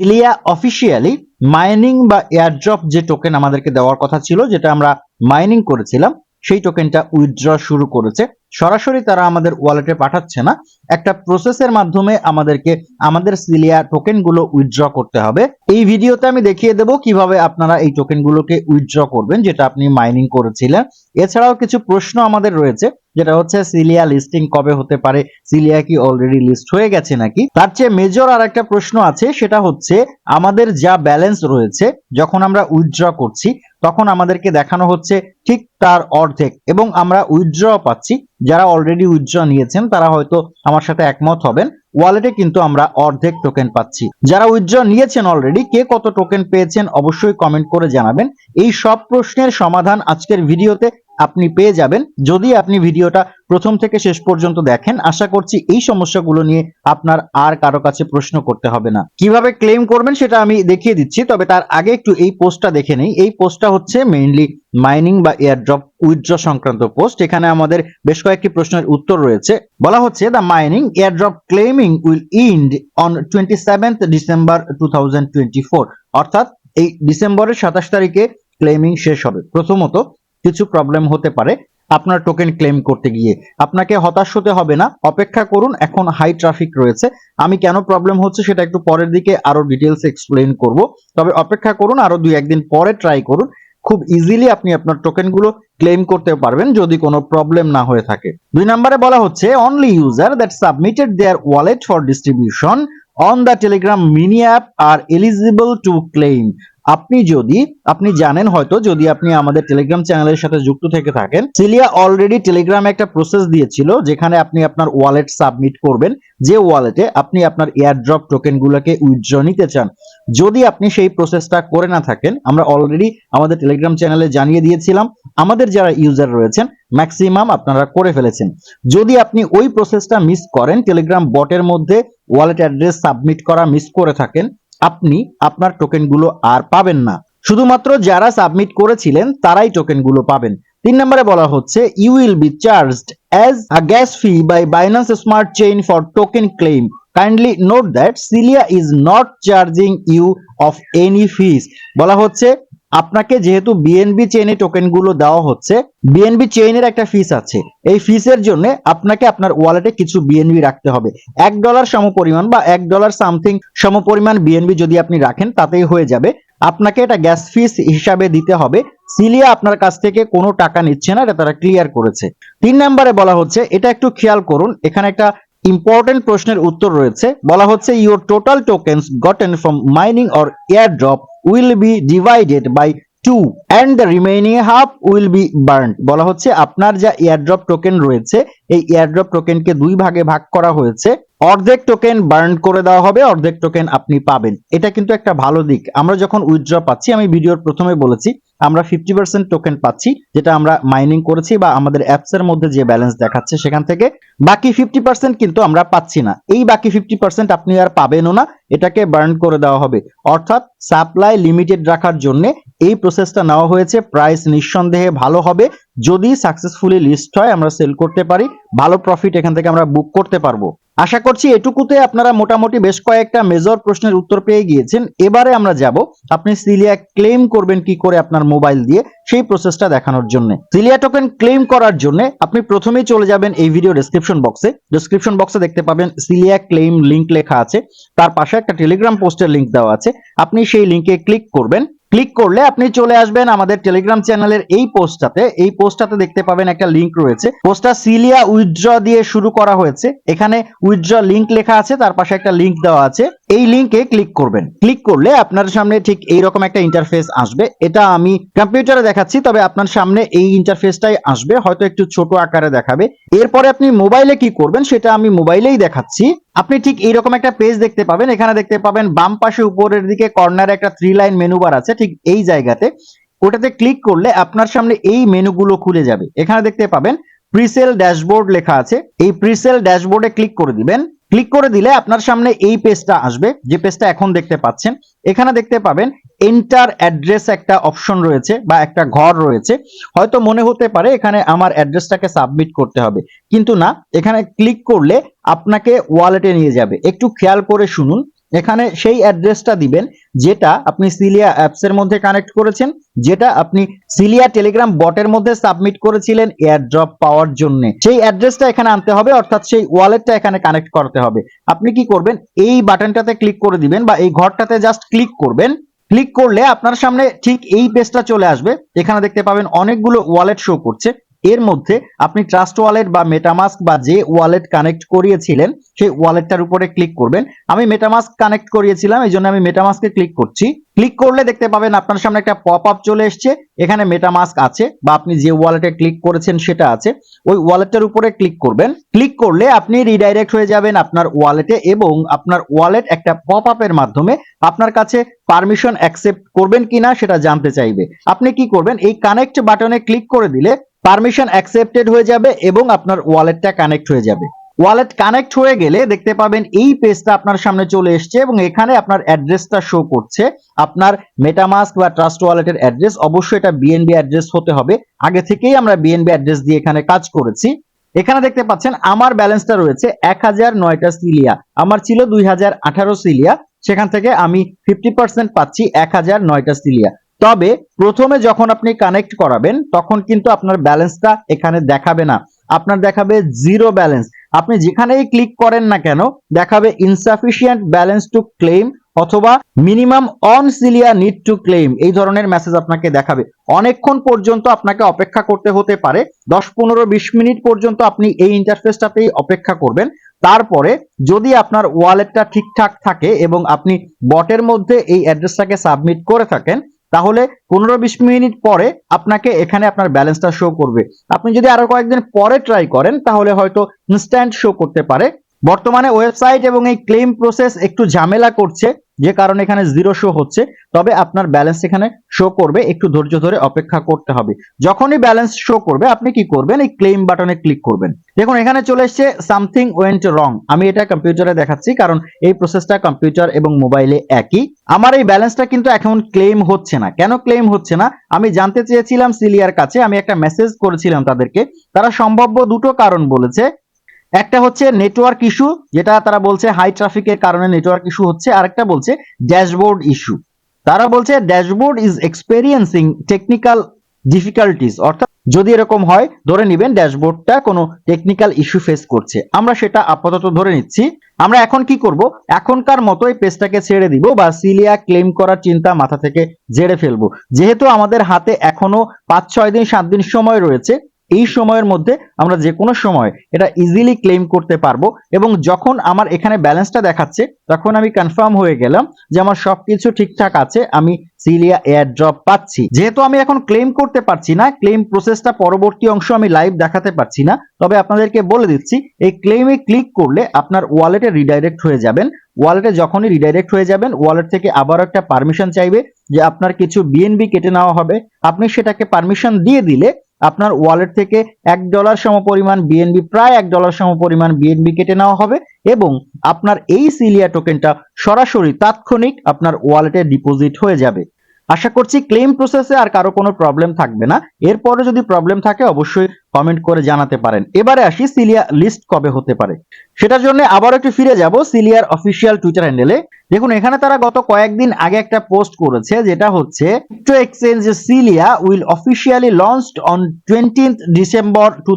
Ilya officially mining বা airdrop যে token আমাদেরকে দেওয়ার কথা ছিল, যেটা আমরা মাইনিং করেছিলাম, সেই টোকেনটা উইথড্র শুরু করেছে। সরাসরি তারা আমাদের ওয়ালেটে পাঠাচ্ছে না। একটা প্রসেসের মাধ্যমে আমাদেরকে, আমাদের সিলিয়া টোকেনগুলো উইথড্র করতে হবে। এই ভিডিওতে আমি দেখিয়ে দেব কীভাবে আপনারা এই টোকেনগুলোকে উইথড্র করবেন, যেটা আপনি মাইনিং করেছিলেন। এছাড়াও কিছু প্রশ্ন আমাদের রয়েছে, যেটা হচ্ছে সিলিয়া লিস্টিং কবে হতে পারে? সিলিয়া কি অলরেডি লিস্ট হয়ে গেছে নাকি? তার চেয়ে মেজর আর একটা প্রশ্ন আছে, সেটা হচ্ছে, আমাদের যা ব্যালেন্স রয়েছে, যখন আমরা উইথড্র করছি, তখন আমাদেরকে দেখানো হচ্ছে ঠিক তার অর্ধেক। এবং আমরা উইথড্র পাচ্ছি যারা অলরেডি উইথড্র নিয়েছেন, তারা হয়তো আমার সাথে একমত হবেন। ওয়ালেটে কিন্তু আমরা অর্ধেক টোকেন পাচ্ছি। যারা উইথড্র নিয়েছেন অলরেডি কে কত টোকেন পেয়েছেন অবশ্যই কমেন্ট করে জানাবেন। এই সব প্রশ্নের সমাধান আজকের ভিডিওতে আপনি পেয়ে যাবেন। যদি আপনি ভিডিওটা প্রথম থেকে শেষ পর্যন্ত দেখেন, আশা করছি এই সমস্যাগুলো নিয়ে আপনার আর কারও কাছে প্রশ্ন করতে হবে না। কীভাবে ক্লেম করবেন সেটা আমি দেখিয়ে দিচ্ছি, তবে তার আগে একটু এই পোস্টটা দেখে নেই। এই পোস্টটা হচ্ছে মেইনলি মাইনিং বা এয়ারড্রপ উইথড্র সংক্রান্ত পোস্ট। এখানে আমাদের বেশ কয়েকটি প্রশ্নের উত্তর রয়েছে। বলা হচ্ছে the mining airdrop claiming will end on twenty seventh December two অর্থাৎ এই ডিসেম্বরের সাতাশ তারিখে ক্লেমিং শেষ হবে। প্রথমত কিছু প্রবলেম হতে পারে আপনার টোকেন ক্লেম করতে গিয়ে। আপনাকে হতাশ হতে হবে না, অপেক্ষা করুন, এখন হাই ট্রাফিক রয়েছে। আমি কেন প্রবলেম হচ্ছে সেটা একটু পরের দিকে আরও ডিটেলস এক্সপ্লেন করব। তবে অপেক্ষা করুন, আরও দুই একদিন পরে ট্রাই করুন। খুব ইজিলি আপনি আপনার টোকেনগুলো ক্লেম করতে পারবেন যদি কোনো প্রবলেম না হয়ে থাকে। দুই নম্বরে বলা হচ্ছে only user that submitted their wallet for distribution on the Telegram mini app are eligible to claim আপনি যদি, আপনি জানেন হয়তো যদি আপনি আমাদের টেলিগ্রাম চ্যানেলের সাথে যুক্ত থেকে থাকেন সিলিয়া অলরেডি টেলিগ্রামে একটা প্রসেস দিয়েছিল, যেখানে আপনি আপনার ওয়ালেট সাবমিট করবেন। যে ওয়ালেটে আপনি আপনার এয়ারড্রপ টোকেনগুলোকে উইথড্র নিতে চান। যদি আপনি সেই প্রসেসটা করে না থাকেন, আমরা অলরেডি আমাদের টেলিগ্রাম চ্যানেলে জানিয়ে দিয়েছিলাম, আমাদের যারা ইউজার রয়েছেন ম্যাক্সিমাম আপনারা করে ফেলেছেন। যদি আপনি ওই প্রসেসটা মিস করেন টেলিগ্রাম বটের মধ্যে ওয়ালেট অ্যাড্রেস সাবমিট করা মিস করে থাকেন আপনি আপনার টোকেনগুলো আর পাবেন না। শুধুমাত্র যারা সাবমিট করেছিলেন, তারাই টোকেনগুলো পাবেন। তিন নম্বরে বলা হচ্ছে you will be charged as a gas fee by Binance smart chain for token claim kindly note that Celia is not charging you of any fees বলা হচ্ছে আপনাকে যেহেতু বিএনবি চেইনে টোকেনগুলো দেওয়া হচ্ছে বিএনবি চেইনের একটা ফিস আছে। এই ফিসের জন্য আপনাকে আপনার ওয়ালেটে কিছু বিএনবি রাখতে হবে। এক ডলার সমপরিমাণ বা এক ডলার সামথিং সমপরিমাণ বিএনবি যদি আপনি রাখেন, তাতেই হয়ে যাবে। আপনাকে এটা গ্যাস ফিস হিসাবে দিতে হবে। সিলিয়া আপনার কাছ থেকে কোনো টাকা নিচ্ছে না, এটা তারা ক্লিয়ার করেছে। তিন নম্বরে বলা হচ্ছে, এটা একটু খেয়াল করুন, এখানে একটা ইম্পর্টেন্ট প্রশ্নের উত্তর রয়েছে। বলা হচ্ছে your total tokens gotten from mining or airdrop will be divided by two and the remaining half will be burn বলা হচ্ছে, আপনার যা এয়ারড্রপ টোকেন রয়েছে, এই এয়ারড্রপ টোকেনকে দুই ভাগে ভাগ করা হয়েছে। অর্ধেক টোকেন বার্ন করে দেওয়া হবে, অর্ধেক টোকেন আপনি পাবেন। এটা কিন্তু একটা ভালো দিক। আমরা যখন উইথড্র পাচ্ছি, আমি ভিডিওর প্রথমে বলেছি আমরা ফিফটি পার্সেন্ট টোকেন পাচ্ছি, যেটা আমরা মাইনিং করেছি বা আমাদের অ্যাপস এর মধ্যে যে ব্যালেন্স দেখাচ্ছে সেখান থেকে। বাকি ফিফটি পার্সেন্ট কিন্তু আমরা পাচ্ছি না। এই বাকি ফিফটি পার্সেন্ট আপনি আর পাবেনও না, এটাকে বার্ন করে দেওয়া হবে। অর্থাৎ সাপ্লাই লিমিটেড রাখার জন্য এই প্রসেসটা নেওয়া হয়েছে প্রাইস নিঃসন্দেহে ভালো হবে। যদি সাকসেসফুলি লিস্ট হয়, আমরা সেল করতে পারি, ভালো প্রফিট এখান থেকে আমরা বুক করতে পারব। আশা করছি এটুকুতে আপনারা মোটামুটি বেশ কয়েকটা মেজর প্রশ্নের উত্তর পেয়ে গিয়েছেন। এবারে আমরা যাব আপনি সিলিয়া ক্লেম করবেন কি করে আপনার মোবাইল দিয়ে সেই প্রসেসটা দেখানোর জন্য। সিলিয়া টোকেন ক্লেম করার জন্য আপনি প্রথমেই চলে যাবেন এই ভিডিও ডেসক্রিপশন বক্সে ডেসক্রিপশন বক্সে দেখতে পাবেন সিলিয়া ক্লেম লিংক লেখা আছে। তার পাশে একটা টেলিগ্রাম পোস্টের লিংক দেওয়া আছে। আপনি সেই লিংকে ক্লিক করবেন। ক্লিক করলে আপনি চলে আসবেন আমাদের টেলিগ্রাম চ্যানেলের এই পোস্টটাতে। এই পোস্টটাতে দেখতে পাবেন একটা লিংক রয়েছে। পোস্টটা সিলিয়া উইথড্র দিয়ে শুরু করা হয়েছে। এখানে উইথড্র লিংক লেখা আছে, তার পাশে একটা লিংক দেওয়া আছে। এই লিংকে ক্লিক করবেন। ক্লিক করলে আপনার সামনে ঠিক এইরকম একটা ইন্টারফেস আসবে। এটা আমি কম্পিউটারে দেখাচ্ছি, তবে আপনার সামনে এই ইন্টারফেসটাই আসবে। হয়তো একটু ছোট আকারে দেখাবে। এরপরে আপনি মোবাইলে কি করবেন, সেটা আমি মোবাইলেই দেখাচ্ছি। আপনি ঠিক এইরকম একটা পেজ দেখতে পাবেন। এখানে দেখতে পাবেন বাম পাশে উপরের দিকে কর্নারে একটা থ্রি লাইন মেনু বার আছে। ঠিক এই জায়গাতে ওটাতে ক্লিক করলে আপনার সামনে এই মেনুগুলো খুলে যাবে। এখানে দেখতে পাবেন প্রিসেল ড্যাশবোর্ড লেখা আছে। এই প্রিসেল ড্যাশবোর্ডে ক্লিক করে দিবেন। ক্লিক করে দিলে আপনার সামনে এই পেজটা আসবে। যে পেজটা এখন দেখতে পাচ্ছেন, এখানে দেখতে পাবেন এন্টার অ্যাড্রেস একটা অপশন রয়েছে বা একটা ঘর রয়েছে। হয়তো মনে হতে পারে এখানে আমার অ্যাড্রেসটাকে সাবমিট করতে হবে। কিন্তু না, এখানে ক্লিক করলে আপনাকে ওয়ালেটে নিয়ে যাবে। একটু খেয়াল করে শুনুন। এখানে সেই অ্যাড্রেসটা দিবেন, যেটা আপনি সিলিয়া অ্যাপস এর মধ্যে কানেক্ট করেছেন, যেটা আপনি সিলিয়া টেলিগ্রাম বটের মধ্যে সাবমিট করেছিলেন এয়ারড্রপ পাওয়ার জন্য। সেই অ্যাড্রেসটা এখানে আনতে হবে, অর্থাৎ সেই ওয়ালেটটা এখানে কানেক্ট করতে হবে। আপনি কি করবেন, এই বাটনটাতে ক্লিক করে দিবেন বা এই ঘরটাতে জাস্ট ক্লিক করবেন। ক্লিক করলে আপনার সামনে ঠিক এই পেজটা চলে আসবে। এখানে দেখতে পাবেন অনেকগুলো ওয়ালেট শো করছে। এর মধ্যে আপনি ট্রাস্ট ওয়ালেট বা মেটামাস্ক বা যে ওয়ালেট কানেক্ট করিয়েছিলেন, সেই ওয়ালেটটার উপরে ক্লিক করবেন। আমি মেটামাস্ক কানেক্ট করিয়েছিলাম, এই জন্য আমি মেটামাস্কে ক্লিক করছি। ক্লিক করলে দেখতে পাবেন আপনার সামনে একটা পপ আপ চলে এসছে। এখানে মেটামাস্ক আছে বা আপনি যে ওয়ালেটে ক্লিক করেছেন সেটা আছে। ওই ওয়ালেটের উপরে ক্লিক করবেন। ক্লিক করলে আপনি রিডাইরেক্ট হয়ে যাবেন আপনার ওয়ালেটে এবং আপনার ওয়ালেট একটা পপ আপের মাধ্যমে আপনার কাছে পারমিশন অ্যাকসেপ্ট করবেন কিনা সেটা জানতে চাইবে। আপনি কি করবেন? এই কানেক্ট বাটনে ক্লিক করে দিলে পারমিশন অ্যাকসেপ্টেড হয়ে যাবে এবং আপনার ওয়ালেটটা কানেক্ট হয়ে যাবে। ওয়ালেট কানেক্ট হয়ে গেলে দেখতে পাবেন এই পেজটা আপনার সামনে চলে এসছে এবং এখানে আপনার অ্যাড্রেসটা শো করছে। আপনার মেটামাস্ক বা ট্রাস্ট ওয়ালেটের অ্যাড্রেস, অবশ্যই এটা বিএনবি অ্যাড্রেস হতে হবে। আগে থেকেই আমরা বিএনবি অ্যাড্রেস দিয়ে এখানে কাজ করেছি। এখানে দেখতে পাচ্ছেন আমার ব্যালেন্সটা রয়েছে এক হাজার নয়টা সিলিয়া। আমার ছিল দুই হাজার আঠারো সিলিয়া। সেখান থেকে আমি ফিফটি পার্সেন্ট পাচ্ছি এক হাজার নয়টা সিলিয়া। তবে প্রথমে যখন আপনি কানেক্ট করাবেন, তখন কিন্তু আপনার ব্যালেন্সটা এখানে দেখাবে না। আপনার দেখাবে জিরো ব্যালেন্স আপনি যেখানেই ক্লিক করেন না কেন, দেখাবে ইনসাফিসিয়েন্ট ব্যালেন্স টু ক্লেম অথবা minimum on Celia need to claim এই ধরনের মেসেজ আপনাকে দেখাবে। অনেকক্ষণ পর্যন্ত আপনাকে অপেক্ষা করতে হতে পারে। দশ, পনেরো, বিশ মিনিট পর্যন্ত আপনি এই ইন্টারফেসটাতেই অপেক্ষা করবেন। তারপরে যদি আপনার ওয়ালেটটা ঠিকঠাক থাকে এবং আপনি বটের মধ্যে এই অ্যাড্রেসটাকে সাবমিট করে থাকেন তাহলে পনেরো বিশ মিনিট পরে আপনাকে এখানে আপনার ব্যালেন্সটা শো করবে। আপনি যদি আরও কয়েকদিন পরে ট্রাই করেন, তাহলে হয়তো ইনস্ট্যান্ট শো করতে পারে। বর্তমানে ওয়েবসাইট এবং এই ক্লেম প্রসেস একটু ঝামেলা করছে, যে কারণে এখানে জিরো শো হচ্ছে। তবে আপনার ব্যালেন্স এখানে শো করবে, একটু ধৈর্য ধরে অপেক্ষা করতে হবে। যখনই ব্যালেন্স শো করবে, আপনি কি করবেন? এই ক্লেম বাটনে ক্লিক করবেন। দেখুন, এখানে চলে এসছে, সামথিং ওয়েন্ট রং। আমি এটা কম্পিউটারে দেখাচ্ছি, কারণ এই প্রসেসটা কম্পিউটার এবং মোবাইলে একই। আমার এই ব্যালেন্সটা কিন্তু এখন ক্লেম হচ্ছে না। কেন ক্লেম হচ্ছে না? আমি জানতে চেয়েছিলাম সিলিয়ার কাছে, আমি একটা মেসেজ করেছিলাম তাদেরকে। তারা সম্ভাব্য দুটো কারণ বলেছে। একটা হচ্ছে নেটওয়ার্ক ইস্যু যেটা তারা বলছে হাই ট্রাফিকের কারণে নেটওয়ার্ক ইস্যু হচ্ছে, আরেকটা বলছে ড্যাশবোর্ড ইস্যু তারা বলছে dashboard is experiencing technical difficulties অর্থাৎ যদি এরকম হয়, ধরে নেবেন ড্যাশবোর্ডটা কোনো টেকনিক্যাল ইস্যু ফেস করছে। আমরা সেটা আপাতত ধরে নিচ্ছি। আমরা এখন কি করব? এখনকার মতো এই পেজটাকে ছেড়ে দিব বা সিলিয়া ক্লেম করার চিন্তা মাথা থেকে জেরে ফেলব। যেহেতু আমাদের হাতে এখনও পাঁচ, ছয় দিন, সাত দিন সময় রয়েছে এই সময়ের মধ্যে আমরা যে কোনো সময় এটা ইজিলি ক্লেম করতে পারব এবং যখন আমার এখানে ব্যালেন্সটা দেখাচ্ছে, তখন আমি কনফার্ম হয়ে গেলাম যে আমার সব কিছু ঠিকঠাক আছে, আমি সিলিয়া এয়ার ড্রপ পাচ্ছি। যেহেতু আমি এখন ক্লেম করতে পারছি না ক্লেম প্রসেসটা পরবর্তী অংশ আমি লাইভ দেখাতে পারছি না, তবে আপনাদেরকে বলে দিচ্ছি, এই ক্লেমে ক্লিক করলে আপনার ওয়ালেটে রিডাইরেক্ট হয়ে যাবেন। ওয়ালেটে যখনই রিডাইরেক্ট হয়ে যাবেন ওয়ালেট থেকে আবার একটা পারমিশন চাইবে যে আপনার কিছু বিএনবি কেটে নেওয়া হবে। আপনি সেটাকে পারমিশন দিয়ে দিলে আপনার ওয়ালেট থেকে এক ডলার সম পরিমাণ বিএনবি প্রায় এক ডলার সম পরিমাণ বিএনবি কেটে নেওয়া হবে এবং আপনার এই সিলিয়া টোকেনটা সরাসরি তাৎক্ষণিক আপনার ওয়ালেটে ডিপোজিট হয়ে যাবে। আশা করছি ক্লেম প্রসেসে আর কারও কোনো প্রবলেম থাকবে না। এরপরে যদি প্রবলেম থাকে, অবশ্যই কমেন্ট করে জানাতে পারেন। এবারে আসি সিলিয়া লিস্ট কবে হতে পারে। সেটার জন্য আবার একটু ফিরে যাব সিলিয়ার অফিসিয়াল টুইটার হ্যান্ডেলে দেখুন, এখানে তারা গত কয়েকদিন আগে একটা পোস্ট করেছে, যেটা হচ্ছে crypto exchange Celia will officially launched on twentieth December two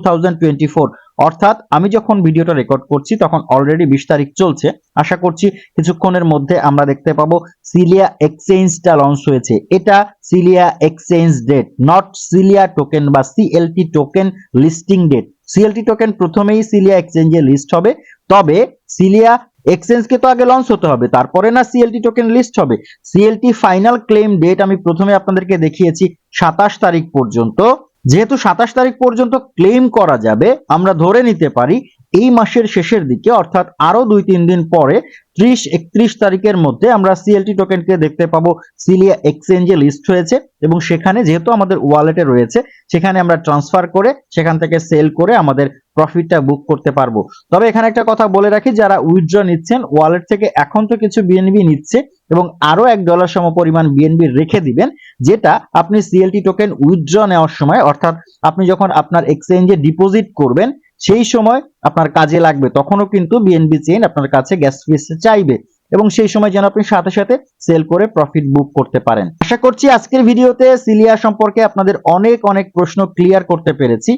অর্থাৎ আমি যখন ভিডিওটা রেকর্ড করছি, তখন অলরেডি বিশ তারিখ চলছে। আশা করছি কিছুক্ষণের মধ্যে আমরা দেখতে পাবো সিলিয়া এক্সচেঞ্জটা লঞ্চ হয়েছে। এটা Celia exchange date not Celia token বা CLT token listing date CLT token প্রথমেই সিলিয়া এক্সচেঞ্জে লিস্ট হবে। তবে সিলিয়া এক্সচেঞ্জকে তো আগে লঞ্চ হতে হবে, তারপরে না সিএলটি টোকেন লিস্ট হবে? সিএলটি ফাইনাল ক্লেম ডেট আমি প্রথমে আপনাদেরকে দেখিয়েছি সাতাশ তারিখ পর্যন্ত। যেহেতু সাতাশ তারিখ পর্যন্ত ক্লেম করা যাবে আমরা ধরে নিতে পারি এই মাসের শেষের দিকে, অর্থাৎ আরও দুই, তিন দিন পরে ত্রিশ, একত্রিশ তারিখের মধ্যে আমরা সিএলটি টোকেনকে দেখতে পাবো। সিলিয়া এক্সচেঞ্জে লিস্ট হয়েছে এবং সেখানে যেহেতু আমাদের ওয়ালেটে রয়েছে, সেখানে আমরা ট্রান্সফার করে, সেখান থেকে সেল করে আমাদের প্রফিটটা বুক করতে পারব। তবে এখানে একটা কথা বলে রাখি, যারা উইথড্র নিচ্ছেন ওয়ালেট থেকে এখন তো কিছু বিএনবি নিচ্ছে এবং আরও এক ডলার সম পরিমাণ বিএনবি রেখে দিবেন, যেটা আপনি সিএলটি টোকেন উইথড্র নেওয়ার সময়, অর্থাৎ আপনি যখন আপনার এক্সচেঞ্জে ডিপোজিট করবেন সেই সময় আপনার কাজে লাগবে। তখনও কিন্তু বিএনবি চেইন আপনার কাছে গ্যাস ফিস চাইবে এবং সেই সময় যেন আপনি সাথে সাথে সেল করে প্রফিট বুক করতে পারেন। আশা করছি আজকের ভিডিওতে সিলিয়া সম্পর্কে আপনাদের অনেক অনেক প্রশ্ন ক্লিয়ার করতে পেরেছি।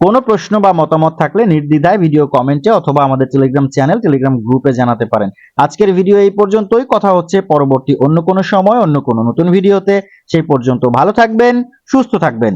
কোনো প্রশ্ন বা মতামত থাকলে নির্দ্বিধায় ভিডিও কমেন্টে অথবা আমাদের টেলিগ্রাম চ্যানেল টেলিগ্রাম গ্রুপে জানাতে পারেন। আজকের ভিডিও এই পর্যন্তই। কথা হচ্ছে পরবর্তী অন্য কোনো সময়, অন্য কোনো নতুন ভিডিওতে সেই পর্যন্ত ভালো থাকবেন, সুস্থ থাকবেন।